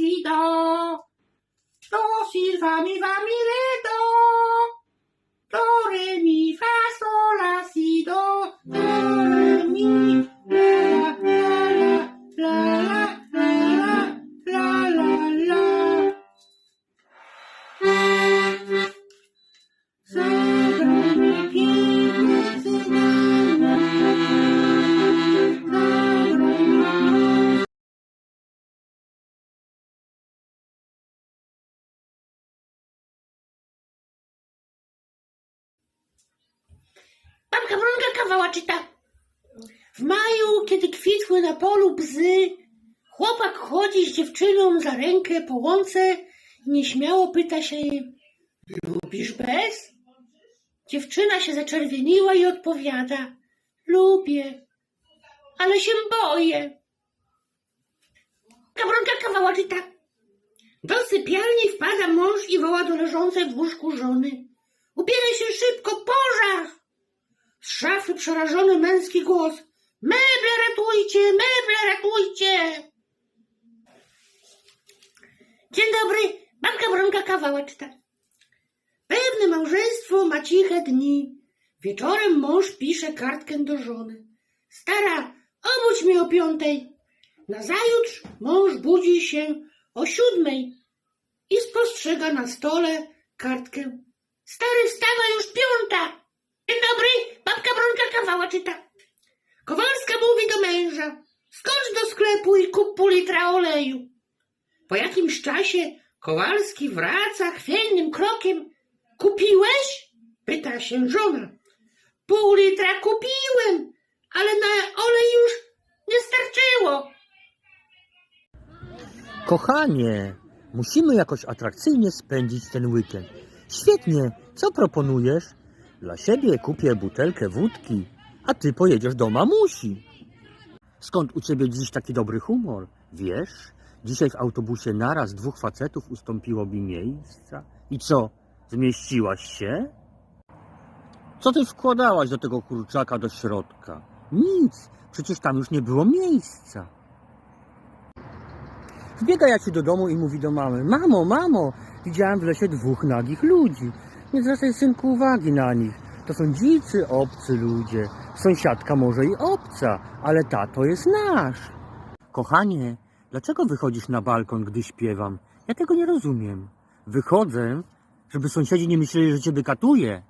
despacito. No sirva mi familia. Kawała czyta. W maju, kiedy kwitły na polu bzy, chłopak chodzi z dziewczyną za rękę po łące i nieśmiało pyta się lubisz bez? Dziewczyna się zaczerwieniła i odpowiada, lubię, ale się boję. Kabronka kawała czyta. Do sypialni wpada mąż i woła do leżącej w łóżku żony. Ubieraj się szybko, pożar! Z szafy przerażony męski głos. Meble ratujcie, meble ratujcie! Dzień dobry, babka Bronka kawała czyta. Pewne małżeństwo ma ciche dni. Wieczorem mąż pisze kartkę do żony. Stara, obudź mnie o piątej. Nazajutrz mąż budzi się o siódmej i spostrzega na stole kartkę. Stary, wstawa już piąta. Dzień dobry, babka Bronka kawała czyta. Kowalska mówi do męża. Skocz do sklepu i kup pół litra oleju. Po jakimś czasie Kowalski wraca chwiejnym krokiem. Kupiłeś? Pyta się żona. Pół litra kupiłem, ale na olej już nie starczyło. Kochanie, musimy jakoś atrakcyjnie spędzić ten weekend. Świetnie, co proponujesz? Dla siebie kupię butelkę wódki, a ty pojedziesz do mamusi. Skąd u ciebie dziś taki dobry humor? Wiesz, dzisiaj w autobusie naraz dwóch facetów ustąpiło mi miejsca. I co, zmieściłaś się? Co ty wkładałaś do tego kurczaka do środka? Nic, przecież tam już nie było miejsca. Wbiega Jasiu do domu i mówi do mamy: Mamo, mamo, widziałem w lesie dwóch nagich ludzi. Nie zwracaj synku uwagi na nich. To są dzicy, obcy ludzie. Sąsiadka może i obca, ale tato jest nasz. Kochanie, dlaczego wychodzisz na balkon, gdy śpiewam? Ja tego nie rozumiem. Wychodzę, żeby sąsiedzi nie myśleli, że ciebie katuję.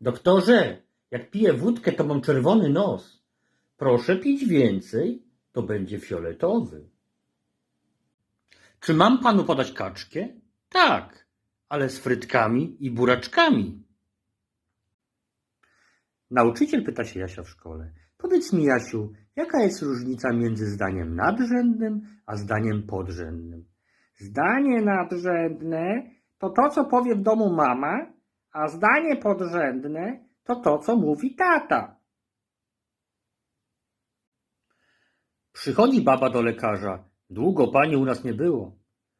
Doktorze, jak piję wódkę, to mam czerwony nos. Proszę pić więcej, to będzie fioletowy. Czy mam panu podać kaczkę? Tak, ale z frytkami i buraczkami. Nauczyciel pyta się Jasia w szkole. Powiedz mi, Jasiu, jaka jest różnica między zdaniem nadrzędnym a zdaniem podrzędnym? Zdanie nadrzędne to to, co powie w domu mama, a zdanie podrzędne to to, co mówi tata. Przychodzi baba do lekarza. Długo pani u nas nie było.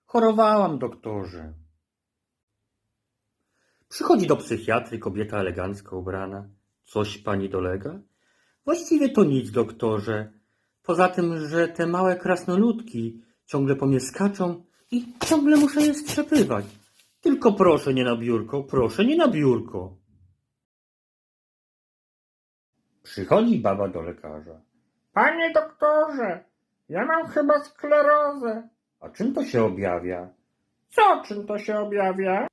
Chorowałam, doktorze. Przychodzi do psychiatry kobieta elegancko ubrana. Coś pani dolega? Właściwie to nic, doktorze. Poza tym, że te małe krasnoludki ciągle po mnie skaczą i ciągle muszę je strzepywać. Tylko proszę nie na biurko, proszę nie na biurko. Przychodzi baba do lekarza. Panie doktorze, ja mam chyba sklerozę. A czym to się objawia? Co czym to się objawia?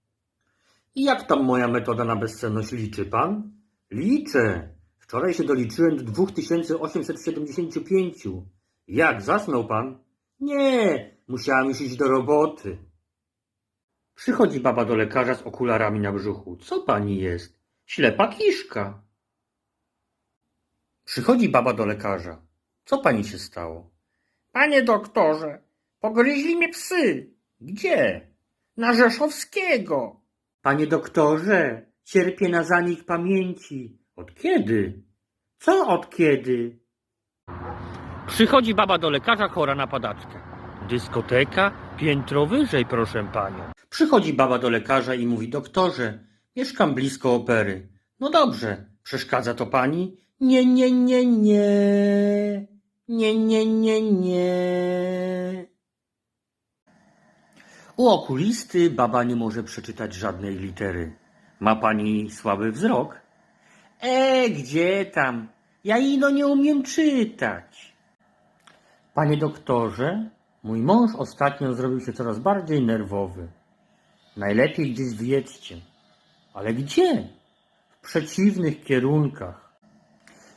I jak tam moja metoda na bezsenność liczy pan? Liczę. Wczoraj się doliczyłem do 2875. Jak, zasnął pan? Nie, musiałem już iść do roboty. Przychodzi baba do lekarza z okularami na brzuchu. Co pani jest? Ślepa kiszka. Przychodzi baba do lekarza. Co pani się stało? Panie doktorze, pogryźli mnie psy. Gdzie? Na Rzeszowskiego. Panie doktorze, cierpię na zanik pamięci. Od kiedy? Co od kiedy? Przychodzi baba do lekarza chora na padaczkę. Dyskoteka? Piętro wyżej, proszę panią. Przychodzi baba do lekarza i mówi, doktorze, mieszkam blisko opery. No dobrze, przeszkadza to pani? Nie, nie, nie, nie. Nie, nie, nie, nie. U okulisty baba nie może przeczytać żadnej litery. Ma pani słaby wzrok? E, gdzie tam? Ja ino nie umiem czytać. Panie doktorze, mój mąż ostatnio zrobił się coraz bardziej nerwowy. Najlepiej gdzieś wyjedźcie. Ale gdzie? W przeciwnych kierunkach.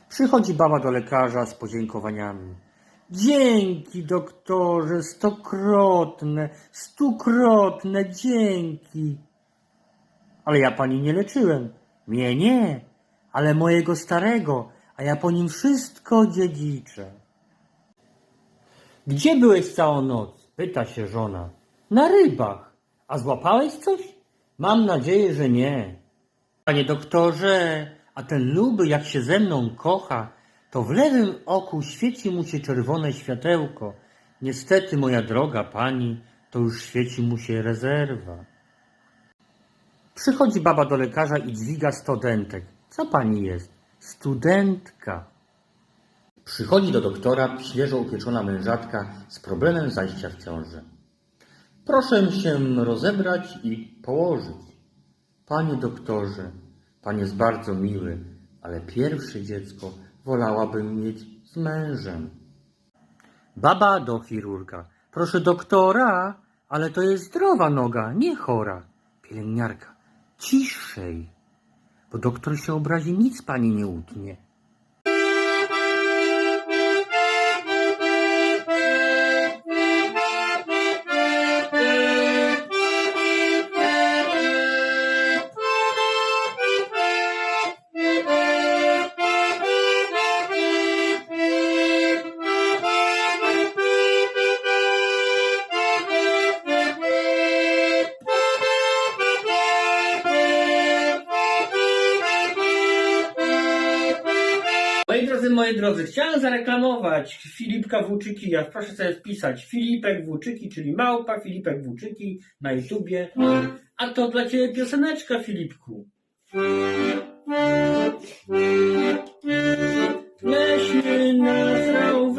Przychodzi baba do lekarza z podziękowaniami. Dzięki, doktorze, stokrotne, stukrotne dzięki. Ale ja pani nie leczyłem. Mnie nie, ale mojego starego, a ja po nim wszystko dziedziczę. Gdzie byłeś całą noc? Pyta się żona. Na rybach. A złapałeś coś? Mam nadzieję, że nie. Panie doktorze, a ten luby jak się ze mną kocha, to w lewym oku świeci mu się czerwone światełko. Niestety, moja droga pani, to już świeci mu się rezerwa. Przychodzi baba do lekarza i dźwiga studentek. Co pani jest? Studentka. Przychodzi do doktora świeżo upieczona mężatka z problemem zajścia w ciąży. Proszę się rozebrać i położyć. Panie doktorze, pan jest bardzo miły, ale pierwsze dziecko wolałabym mieć z mężem. Baba do chirurga. Proszę doktora, ale to jest zdrowa noga, nie chora. Pielęgniarka. Ciszej, bo doktor się obrazi, nic pani nie utnie. Moi drodzy, chciałem zareklamować Filipka Włóczykija. Proszę sobie wpisać Filipek Włóczyki, czyli małpa Filipek Włóczyki na YouTubie. A to dla Ciebie pioseneczka, Filipku. Leśny nasrał